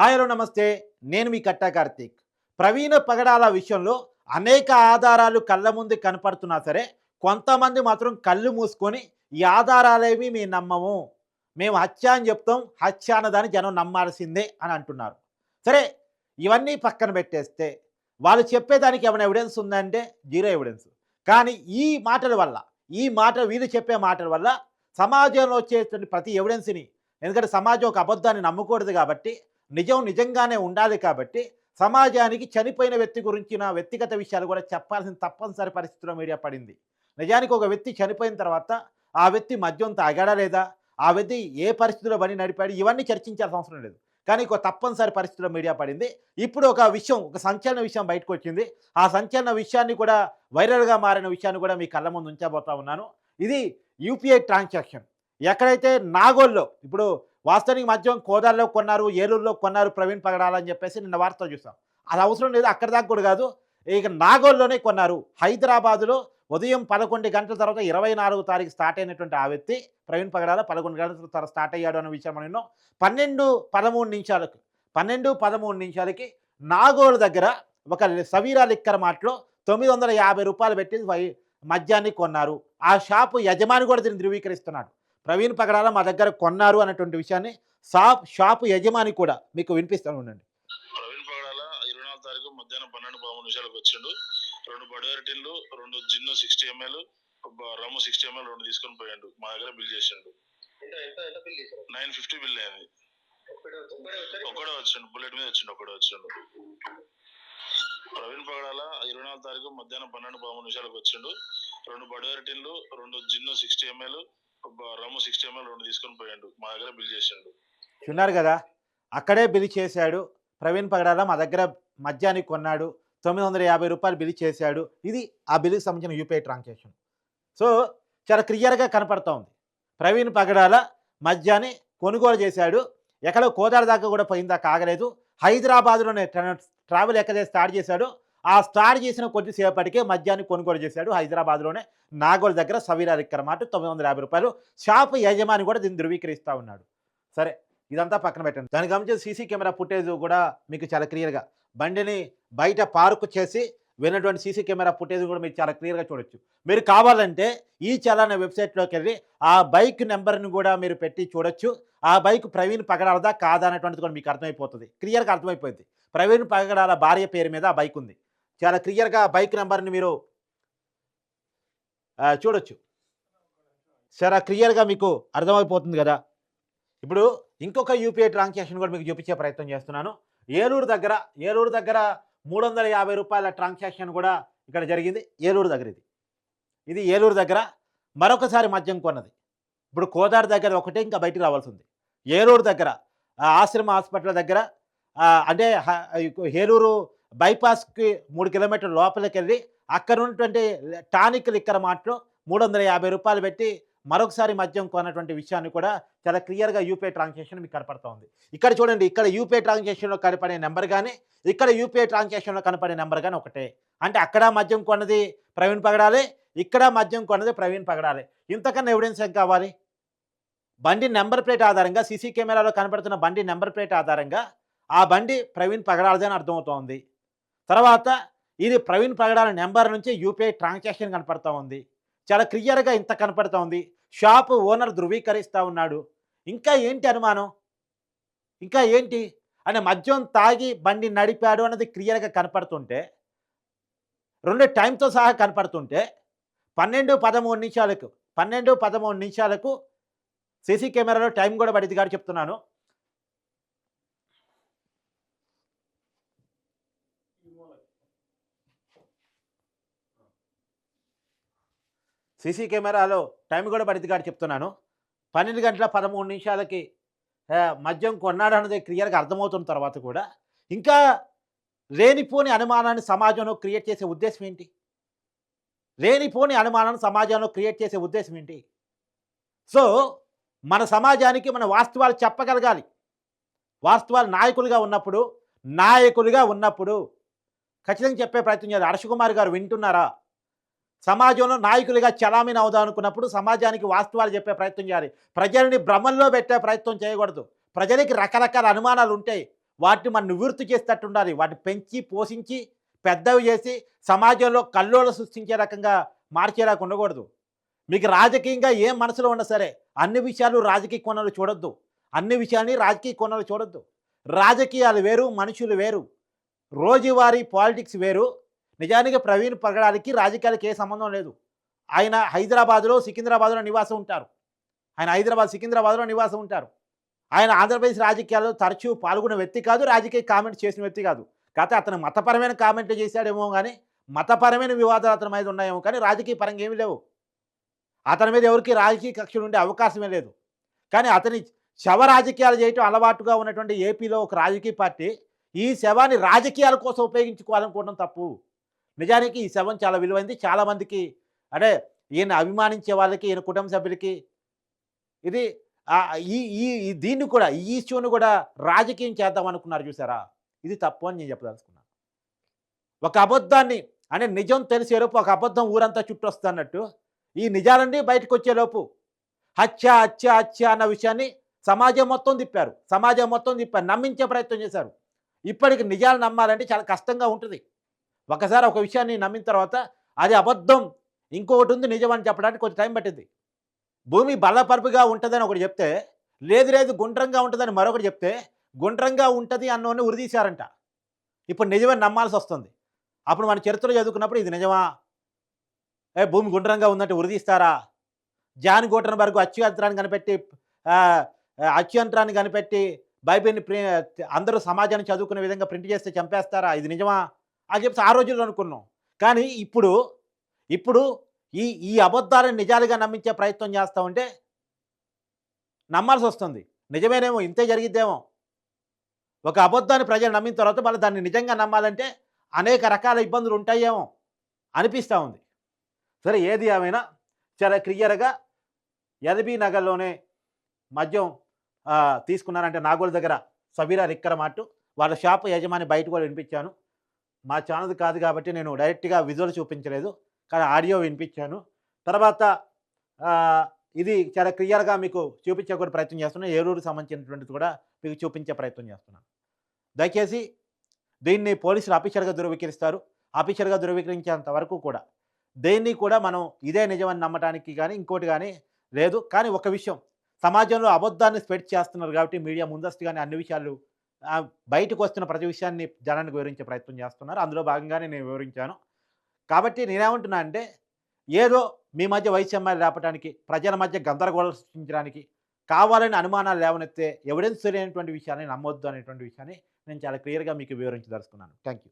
Hi hello నమస్తే. నేను మీ కట్టా కార్తీక్. ప్రవీణ పగడాల విషయంలో అనేక ఆధారాలు కళ్ళ ముందు కనపడుతున్నా సరే కొంతమంది మాత్రం కళ్ళు మూసుకొని ఈ ఆధారాలేవి మేము నమ్మము. మేము హత్య అని చెప్తాం హత్య అన్నదాన్ని జనం నమ్మాల్సిందే అని అంటున్నారు. సరే ఇవన్నీ పక్కన పెట్టేస్తే వాళ్ళు చెప్పేదానికి ఏమైనా ఎవిడెన్స్ ఉందంటే జీరో ఎవిడెన్స్ కానీ ఈ మాటల వల్ల ఈ మాట వీళ్ళు చెప్పే మాటల వల్ల సమాజంలో వచ్చేటువంటి ప్రతి ఎవిడెన్స్ని ఎందుకంటే సమాజం ఒక అబద్ధాన్ని నమ్మకూడదు కాబట్టి నిజం నిజంగానే ఉండాలి కాబట్టి సమాజానికి చనిపోయిన వ్యక్తి గురించిన వ్యక్తిగత విషయాలు కూడా చెప్పాల్సిన తప్పనిసరి పరిస్థితిలో మీడియా పడింది. నిజానికి ఒక వ్యక్తి చనిపోయిన తర్వాత ఆ వ్యక్తి మద్యం తాగాడా లేదా? ఆ వ్యక్తి ఏ పరిస్థితిలో బని నడిపాడు? ఇవన్నీ చర్చించాల్సిన అవసరం లేదు. కానీ ఒక తప్పనిసరి పరిస్థితిలో మీడియా పడింది. ఇప్పుడు ఒక విషయం ఒక సంచలన విషయం బయటకు వచ్చింది. ఆ సంచలన విషయాన్ని కూడా వైరల్గా మారిన విషయాన్ని కూడా మీ కళ్ళ ముందు ఉంచబోతా ఉన్నాను. ఇది యూపీఐ ట్రాన్సాక్షన్. ఎక్కడైతే నాగోల్లో ఇప్పుడు వాస్తవానికి మద్యం కోదాల్లో కొన్నారు ఏలూరులో కొన్నారు ప్రవీణ్ పగడాలని చెప్పేసి నిన్న వార్త చూసాం. అది అవసరం లేదు అక్కడ దాకా కూడా కాదు. ఇక నాగోల్లోనే కొన్నారు. హైదరాబాదులో ఉదయం పదకొండు గంటల తర్వాత ఇరవై నాలుగు తారీఖు స్టార్ట్ అయినటువంటి ఆ వ్యక్తి ప్రవీణ్ పగడాల పదకొండు గంటల తర్వాత స్టార్ట్ అయ్యాడు అనే విషయం మనం విన్నాం. పన్నెండు పదమూడు నిమిషాలకు పన్నెండు పదమూడు నిమిషాలకి నాగోల్ దగ్గర ఒక సవీరా లిక్కర్ మార్ట్లో తొమ్మిది వందల యాభై రూపాయలు పెట్టి వై- మద్యాన్ని కొన్నారు. ఆ షాపు యజమాని కూడా దీన్ని ధృవీకరిస్తున్నాడు. ప్రవీణ్ పగడాల మా దగ్గర కొన్నారు అన్నటువంటి విషయాన్ని షాప్ షాపు యజమాని కూడా మీకు వినిపిస్తాను ఉండండి. ప్రవీణ్ పగడాల ఇరవై నాలుగు తారీఖు మధ్యాహ్నం పన్నెండు పదమూడు నిమిషాలకు వచ్చిండు. రెండు బడివారి టిన్లు రెండు gin sixty ML rum sixty ML రెండు తీసుకొని పోయిండు. మా దగ్గర బిల్ చేసిండు. ఎంత ఎంత ఎంత బిల్ చేశారు? నైన్ ఫిఫ్టీ బిల్ అయింది. ఒక్కడే వచ్చిండు. బుల్లెట్ మీద వచ్చిండు ఒక్కడే వచ్చిండు. ప్రవీణ్ పగడాల ఇరవై నాలుగు తారీఖు మధ్యాహ్నం పన్నెండు పదమూడు నిమిషాలకు వచ్చిండు. రెండు బడివారి టిన్లు రెండు gin sixty ML rum sixty ML రెండు తీసుకొని పోయాడు. మా దగ్గర బిల్ చేసిండు. విన్నారు కదా అక్కడే బిల్ చేశాడు. ప్రవీణ్ పగడాల మా దగ్గర మద్యానికి కొన్నాడు. తొమ్మిది వందల యాభై రూపాయలు బిల్ చేశాడు. ఇది ఆ బిల్లుకి సంబంధించిన యూపీఐ ట్రాన్సాక్షన్ సో చాలా క్లియర్గా కనపడతా ఉంది. ప్రవీణ్ పగడాల మద్యాన్ని కొనుగోలు చేశాడు. ఎక్కడో కోదాడ దాకా కూడా పోయిందా కాగలేదు. హైదరాబాద్లోనే ట్రా- ట్రావెల్ ఎక్కడైతే స్టార్ట్ చేశాడో. ఆ స్టార్ట్ చేసిన కొద్దిసేపటికే మద్యాన్ని కొనుగోలు చేశాడు హైదరాబాద్లోనే. నాగోల్ దగ్గర సవీరా లిక్కర్ మాట తొమ్మిది వందల యాభై రూపాయలు. షాపు యజమాని కూడా దీన్ని ధృవీకరిస్తూ ఉన్నాడు. సరే ఇదంతా పక్కన పెట్టండి. దానికి గమనించి సీసీ కెమెరా ఫుటేజ్ కూడా మీకు చాలా క్లియర్గా. బండిని బయట పార్కు చేసి వెళ్ళినటువంటి సీసీ కెమెరా ఫుటేజ్ కూడా మీరు చాలా క్లియర్గా చూడొచ్చు. మీరు కావాలంటే ఈ చలాన వెబ్సైట్లోకి వెళ్ళి ఆ బైక్ నెంబర్ని కూడా మీరు పెట్టి చూడొచ్చు. ఆ బైక్ ప్రవీణ్ పగడాలదా కాదా అనేటువంటిది కూడా మీకు అర్థమైపోతుంది. క్లియర్గా అర్థమైపోయింది. ప్రవీణ్ పగడాల భార్య పేరు మీద ఆ బైక్ ఉంది. చాలా క్లియర్గా బైక్ నెంబర్ని మీరు చూడొచ్చు. చాలా క్లియర్గా మీకు అర్థమైపోతుంది కదా. ఇప్పుడు ఇంకొక యూపీఐ ట్రాన్సాక్షన్ కూడా మీకు చూపించే ప్రయత్నం చేస్తున్నాను. ఏలూరు దగ్గర ఏలూరు దగ్గర మూడు వందల యాభై రూపాయల ట్రాన్సాక్షన్ కూడా ఇక్కడ జరిగింది. ఏలూరు దగ్గర ఇది. ఇది ఏలూరు దగ్గర మరొకసారి మద్యం కొన్నది. ఇప్పుడు కోదారు దగ్గర ఒకటే ఇంకా బయటికి రావాల్సి ఉంది ఏలూరు దగ్గర ఆశ్రమ హాస్పిటల్ దగ్గర అంటే ఏలూరు బైపాస్కి మూడు కిలోమీటర్ల లోపలికి వెళ్ళి అక్కడ ఉన్నటువంటి టానిక్ లిక్కర్ మాటలో మూడు వందల యాభై రూపాయలు పెట్టి మరొకసారి మద్యం కొన్నటువంటి విషయాన్ని కూడా చాలా క్లియర్గా యూపీఐ ట్రాన్సాక్షన్ మీకు కనపడతా ఉంది. ఇక్కడ చూడండి ఇక్కడ యూపీఐ ట్రాన్సాక్షన్లో కనపడే నెంబర్ కానీ ఇక్కడ యూపీఐ ట్రాన్సాక్షన్లో కనపడే నెంబర్ కానీ ఒకటే. అంటే అక్కడ మద్యం కొన్నది ప్రవీణ్ పగడాలి ఇక్కడ మద్యం కొన్నది ప్రవీణ్ పగడాలి. ఇంతకన్నా ఎవిడెన్స్ ఏం కావాలి? బండి నెంబర్ ప్లేట్ ఆధారంగా సీసీ కెమెరాలో కనపడుతున్న బండి నెంబర్ ప్లేట్ ఆధారంగా ఆ బండి ప్రవీణ్ పగడాలదని అర్థమవుతోంది. తర్వాత ఇది ప్రవీణ్ పగడాల నెంబర్ నుంచి యూపీఐ ట్రాన్సాక్షన్ కనపడతా ఉంది. చాలా క్లియర్గా ఇంత కనపడతా ఉంది. షాప్ ఓనర్ ధృవీకరిస్తూ ఉన్నాడు. ఇంకా ఏంటి అనుమానం? ఇంకా ఏంటి? అని మద్యం తాగి బండి నడిపాడు అన్నది క్లియర్గా కనపడుతుంటే రెండు టైంతో సహా కనపడుతుంటే పన్నెండు పదమూడు నిమిషాలకు పన్నెండు పదమూడు నిమిషాలకు సీసీ కెమెరాలో టైం కూడా పడింది కాబట్టి చెప్తున్నాను. సీసీ కెమెరాలో టైం కూడా పడింది కాబట్టి చెప్తున్నాను. పన్నెండు గంటల పదమూడు నిమిషాలకి మద్యం కొన్నాడు అన్నది క్లియర్గా అర్థమవుతున్న తర్వాత కూడా ఇంకా లేనిపోని అనుమానాన్ని సమాజంలో క్రియేట్ చేసే ఉద్దేశం ఏంటి? లేనిపోని అనుమానాన్ని సమాజంలో క్రియేట్ చేసే ఉద్దేశం ఏంటి? సో మన సమాజానికి మన వాస్తవాలు చెప్పగలగాలి. వాస్తవాలు నాయకులుగా ఉన్నప్పుడు నాయకులుగా ఉన్నప్పుడు ఖచ్చితంగా చెప్పే ప్రయత్నం చేయాలి. హర్షకుమార్ గారు వింటున్నారా? సమాజంలో నాయకులుగా చలామణి అవుదాం అనుకున్నప్పుడు సమాజానికి వాస్తవాలు చెప్పే ప్రయత్నం చేయాలి. ప్రజల్ని భ్రమంలో పెట్టే ప్రయత్నం చేయకూడదు. ప్రజలకి రకరకాల అనుమానాలు ఉంటాయి. వాటిని మనం నివృత్తి చేసేటట్టు ఉండాలి. వాటిని పెంచి పోషించి పెద్దవి చేసి సమాజంలో కల్లోలు సృష్టించే రకంగా మార్చేలాగా ఉండకూడదు. మీకు రాజకీయంగా ఏం మనసులో ఉన్నా సరే అన్ని విషయాలు రాజకీయ కోణాలు చూడొద్దు. అన్ని విషయాల్ని రాజకీయ కోణాలు చూడొద్దు. రాజకీయాలు వేరు మనుషులు వేరు. రోజువారీ పాలిటిక్స్ వేరు. నిజానికి ప్రవీణ్ పగడానికి రాజకీయాలకు ఏ సంబంధం లేదు. ఆయన హైదరాబాద్లో సికింద్రాబాద్లో నివాసం ఉంటారు. ఆయన హైదరాబాద్ సికింద్రాబాద్లో నివాసం ఉంటారు. ఆయన ఆంధ్రప్రదేశ్ రాజకీయాల్లో తరచూ పాల్గొన్న వ్యక్తి కాదు రాజకీయ కామెంట్ చేసిన వ్యక్తి కాదు. కాకపోతే అతను మతపరమైన కామెంట్లు చేశాడేమో కానీ మతపరమైన వివాదాలు అతని మీద ఉన్నాయేమో కానీ రాజకీయ పరంగా ఏమీ లేవు. అతని మీద ఎవరికి రాజకీయ కక్షలు ఉండే అవకాశమే లేదు. కానీ అతని శవ రాజకీయాలు చేయటం అలవాటుగా ఉన్నటువంటి ఏపీలో ఒక రాజకీయ పార్టీ ఈ శవాన్ని రాజకీయాల కోసం ఉపయోగించుకోవాలనుకోవడం తప్పు. నిజానికి ఈ శవం చాలా విలువైంది. చాలామందికి అంటే ఈయన అభిమానించే వాళ్ళకి ఈయన కుటుంబ సభ్యులకి ఇది ఈ ఈ దీన్ని కూడా ఈ ఇష్యూని కూడా రాజకీయం చేద్దాం అనుకున్నారు చూసారా? ఇది తప్పు అని నేను చెప్పదలుచుకున్నాను ఒక అబద్ధాన్ని అంటే నిజం తెలిసేలోపు ఒక అబద్ధం ఊరంతా చుట్టూ వస్తున్నట్టు ఈ నిజాలన్నీ బయటకు వచ్చేలోపు హత్య హత్య హత్య అన్న విషయాన్ని సమాజం మొత్తం తిప్పారు. సమాజం మొత్తం తిప్పారు. నమ్మించే ప్రయత్నం చేశారు. ఇప్పటికి నిజాలు నమ్మాలంటే చాలా కష్టంగా ఉంటుంది. ఒకసారి ఒక విషయాన్ని నమ్మిన తర్వాత అది అబద్ధం. ఇంకొకటి ఉంది నిజం అని చెప్పడానికి కొంచెం టైం పట్టింది భూమి బలపరుపుగా ఉంటుందని ఒకటి చెప్తే లేదు లేదు గుండ్రంగా ఉంటుందని మరొకటి చెప్తే గుండ్రంగా ఉంటుంది అన్నోని ఉరిదీశారంట ఇప్పుడు నిజమని నమ్మాల్సి వస్తుంది. అప్పుడు మన చరిత్రలో చదువుకున్నప్పుడు ఇది నిజమా? ఏ భూమి గుండ్రంగా ఉందంటే ఉరిదీస్తారా జాన్ గోటన్బర్గ్ అత్యంతరాన్ని కనిపెట్టి ఆ, కనిపెట్టి బైబిల్ని ప్రి అందరూ సమాజాన్ని చదువుకునే విధంగా ప్రింట్ చేస్తే చంపేస్తారా? ఇది నిజమా? అని చెప్పి ఆ రోజుల్లో అనుకున్నాం. కానీ ఇప్పుడు ఇప్పుడు ఈ ఈ అబద్ధాలను నిజాలుగా నమ్మించే ప్రయత్నం చేస్తూ ఉంటే నమ్మాల్సి వస్తుంది. నిజమేనేమో ఇంతే జరిగిద్దేమో. ఒక అబద్ధాన్ని ప్రజలు నమ్మిన తర్వాత మళ్ళీ దాన్ని నిజంగా నమ్మాలంటే అనేక రకాల ఇబ్బందులు ఉంటాయేమో అనిపిస్తూ ఉంది. సరే ఏది ఏమైనా చాలా క్లియర్గా ఎల్బీ నగర్లోనే మద్యం తీసుకున్నారంటే నాగోల్ దగ్గర సబీరా రిక్కర మాటు వాళ్ళ షాప్ యజమాని బయట కూడా వినిపించాను. మా ఛానల్ కాదు కాబట్టి నేను డైరెక్ట్గా విజువల్ చూపించలేదు. కానీ ఆడియో వినిపించాను. తర్వాత ఇది చాలా క్లియర్గా మీకు చూపించే కూడా ప్రయత్నం చేస్తున్నాను ఏలూరు సంబంధించినటువంటిది కూడా మీకు చూపించే ప్రయత్నం చేస్తున్నాను. దయచేసి దీన్ని పోలీసులు అఫీషియల్గా ధృవీకరిస్తారు. అఫీషియల్గా ధృవీకరించేంత వరకు కూడా దేన్ని కూడా మనం ఇదే నిజమని నమ్మటానికి కానీ ఇంకోటి కానీ లేదు. కానీ ఒక విషయం. సమాజంలో అబద్ధాన్ని స్ప్రెడ్ చేస్తున్నారు కాబట్టి మీడియా ముందస్తుగానే అన్ని విషయాలు బయటకు వస్తున్న ప్రతి విషయాన్ని జనానికి వివరించే ప్రయత్నం చేస్తున్నారు. అందులో భాగంగానే నేను వివరించాను. కాబట్టి నేనేమంటున్నా అంటే ఏదో మీ మధ్య వైషమ్యాలు లేపడానికి ప్రజల మధ్య గందరగోళం సృష్టించడానికి కావాలని అనుమానాలు లేవనెత్తే ఎవిడెన్స్ లేనటువంటి విషయాన్ని నమ్మొద్దు అనేటువంటి విషయాన్ని నేను చాలా క్లియర్గా మీకు వివరించదలుచుకున్నాను థ్యాంక్ యూ